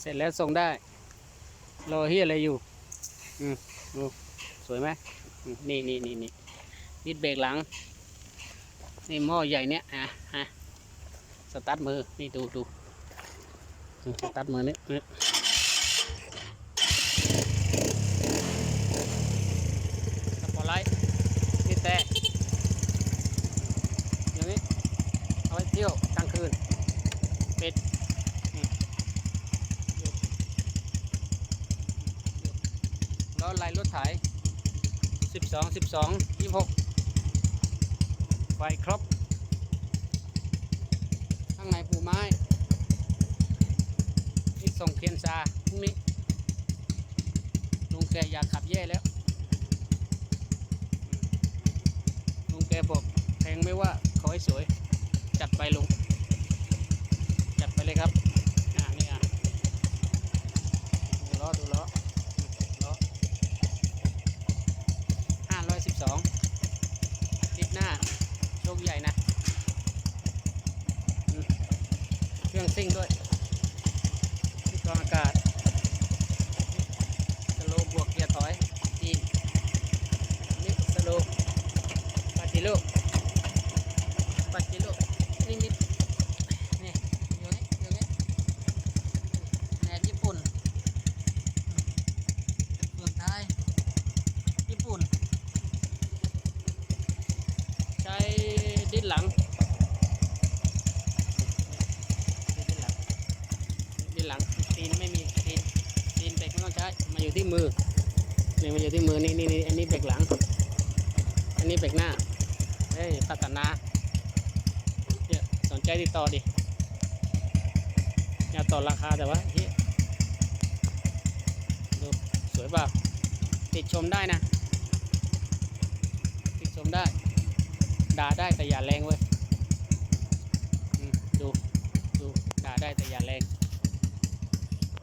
เสร็จแล้วส่งได้ รอเฮียอะไรอยู่ อืมดูสวยไหมนี่นี่นี่นี่นิดเบรกหลัง นี่หม้อใหญ่เนี้ยอะฮะสตาร์ทมือ นี่ดูดูสตาร์ทมือนี่นี่สปอร์ตไลท์นี่แต่อย่างนี้ เอาไว้เที่ยวกลางคืนปิดอืมอยู่อยู่ล้อลายรถไถสิบสองสิบสองยี่หกไฟครบ ข้างในปูไม้นี่ส่งเคียนซาพรุ่งนี้ลุงแกอยากขับแย่แล้วอืมลุงแกบอกแพงไม่ว่าขอให้สวย จัดไปลุง จัดไปเลยครับอ่านี่อะดูล้อดูล้อล้อห้าร้อยสิบสองติดหน้า โชคใหญ่นะ เครื่องซิ่งด้วยที่กรองอากาศสโลว์บวกเกียร์ถอยจีนี่สโลว์ปาจิโลปาจิโลนี่นิดนี่อยู่นี่อยู่นี่แหนบญี่ปุ่นเมืองไทยญี่ปุ่น ใช้ ดิ้นหลัง ดิ้นหลัง ดิ้นหลัง ตีนไม่มี ตีน ตีนเบรกไม่ต้องใช้ มาอยู่ที่มือ นี่มาอยู่ที่มือ นี่นี่นี่อันนี้เบรกหลัง อันนี้เบรกหน้า เฮ้ยพัฒนาเนี่ยสนใจติดต่อดิอยากต่อราคาแต่ว่าเฮ้ยดูสวยเปล่าติดชมได้นะ ติดชมได้ ด่าได้แต่อย่าแรงเว้ยดู ดู ด่าได้แต่อย่าแรง